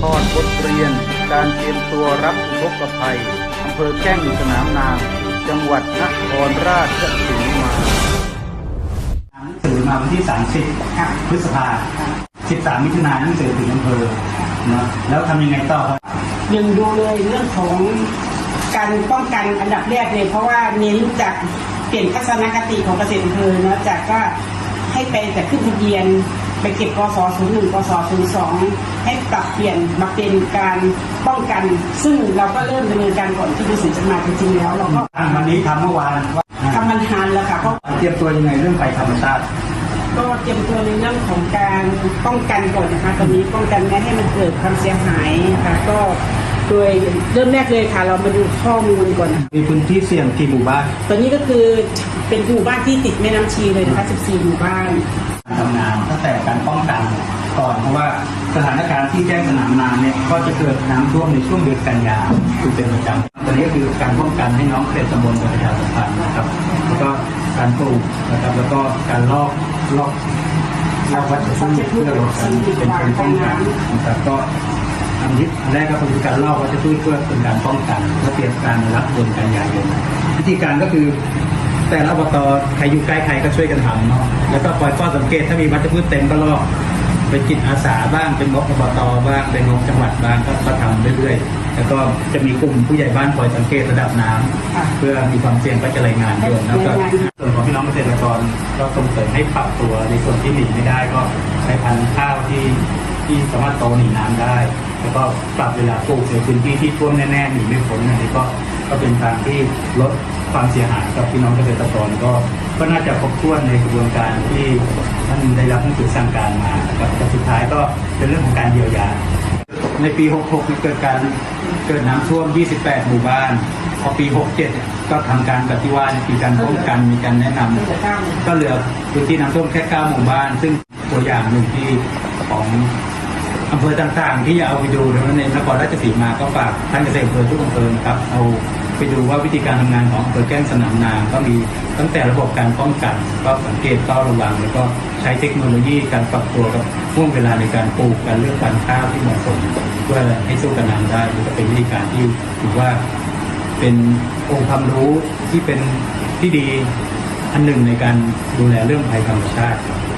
ทอดบทเรียน การเตรียมตัวรับอุทกภัยอำเภอแก้งสนามนางจังหวัดนครราชสีมาหนังสือมาวันที่ 30 พฤษภา 13 มิถุนายนหนังสือถึงอำเภอเนาะแล้วทำยังไงต่อครับยังดูเลยเรื่องของการป้องกันอันดับแรกเลยเพราะว่าเน้นจากเปลี่ยนทัศนคติของเกษตรอำเภอเนาะจากก็ให้ไปแต่ขึ้นทะเบียน ไปเก็บกสศูนย์หนึ่งกสศูนย์สองให้ปรับเปลี่ยนมาเป็นการป้องกัน ซึ่งเราก็เริ่มดำเนินการก่อนที่ดูสิจะมาจริงๆแล้วเราก็อะวันนี้ทำเมื่อวานว่าทำมันทานแล้วค่ะเพราะเตรียมตัวยังไงเรื่องภัยธรรมชาติก็เตรียมตัวในเรื่องของการป้องกันก่อนนะคะตอนนี้ป้องกันไม่ให้มันเกิดความเสียหายค่ะก็โดยเริ่มแรกเลยค่ะ เรามาดูข้อมูลก่อนมีพื้นที่เสี่ยงกี่หมู่บ้านตอนนี้ก็คือ เป็นหมู่บ้านที่ติดแม่น้ำชีเลยนะคะ 14 หมู่บ้าน การทำงานตั้งแต่การป้องกันก่อนเพราะว่าสถานการณ์ที่แจ้งสนามนางเนี่ยก็จะเกิดน้ำท่วมในช่วงเดือนกันยาคือเป็นประจำตอนนี้คือการป้องกันให้น้องเกษตรตำบลประชาสัมพันธ์นะครับ แล้วก็การปลูกนะครับแล้วก็การลอกลอกลอกวัชพืชเพื่อลดการเป็นการป้องกันนะครับก็อันที่อันแรกก็คือการลอกวัชพืชเพื่อเป็นการป้องกันและเตรียมการรับเดือนกันยายนวิธีการก็คือ แต่ละอบตใครอยู่ใกล้ใครก็ช่วยกันทำเนาะแล้วก็คอยเฝ้าสังเกตถ้ามีวัชพืชเต็มก็ลอกเป็นจิตอาสาบ้างเป็นงบอบตบ้างเป็นงบจังหวัดบ้างก็ก็ทำเรื่อยๆ แล้วก็จะมีกลุ่มผู้ใหญ่บ้านคอยสังเกตระดับน้ำค่ะ เพื่อมีความเสี่ยงก็จะรายงานด่วนแล้วก็ส่วนของพี่น้องเกษตรกรก็ส่งเสริมให้ปรับตัวในส่วนที่หนีไม่ได้ก็ใช้พันธุ์ข้าวที่ที่สามารถโตหนีน้ำได้ แล้วก็ปรับเวลาปลูกในพื้นที่ที่ท่วมแน่ๆหนีไม่พ้นอันนี้ก็ ก็เป็นทางที่ลดความเสียหายกับพี่น้องเกษตรกรก็ก็น่าจะครบถ้วนในกระบวนการที่ท่านได้รับหนังสือสั่งการมาครับแต่สุดท้ายก็เป็นเรื่องของการเยียวยา ในปี 66มีเกิดการเกิดน้ำท่วม 28 หมู่บ้าน พอปี 67 ก็ทำการแบบที่ว่ามีการป้องกันมีการแนะนำก็เหลือพื้นที่น้ำท่วมแค่ 9 หมู่บ้าน ซึ่งตัวอย่างหนึ่งที่ของอำเภอต่างๆ ที่จะเอาไปดูในนครราชสีมาก็ฝากท่านเกษตรอำเภอทุกอำเภอครับเอา ไปดูว่าวิธีการทำงานของอำเภอแก้งสนามนางก็มีตั้งแต่ระบบการป้องกัน ก็สังเกตเฝ้าระวัง แล้วก็ใช้เทคโนโลยีการปรับตัวกับห่วงเวลาในการปลูกการเลือกพันธุ์ข้าวที่เหมาะสมเพื่อให้สู้กับน้ำได้นี่ก็เป็นวิธีการที่ถือว่าเป็นองค์ความรู้ที่เป็นที่ดีอันหนึ่งในการดูแลเรื่องภัยธรรมชาติครับ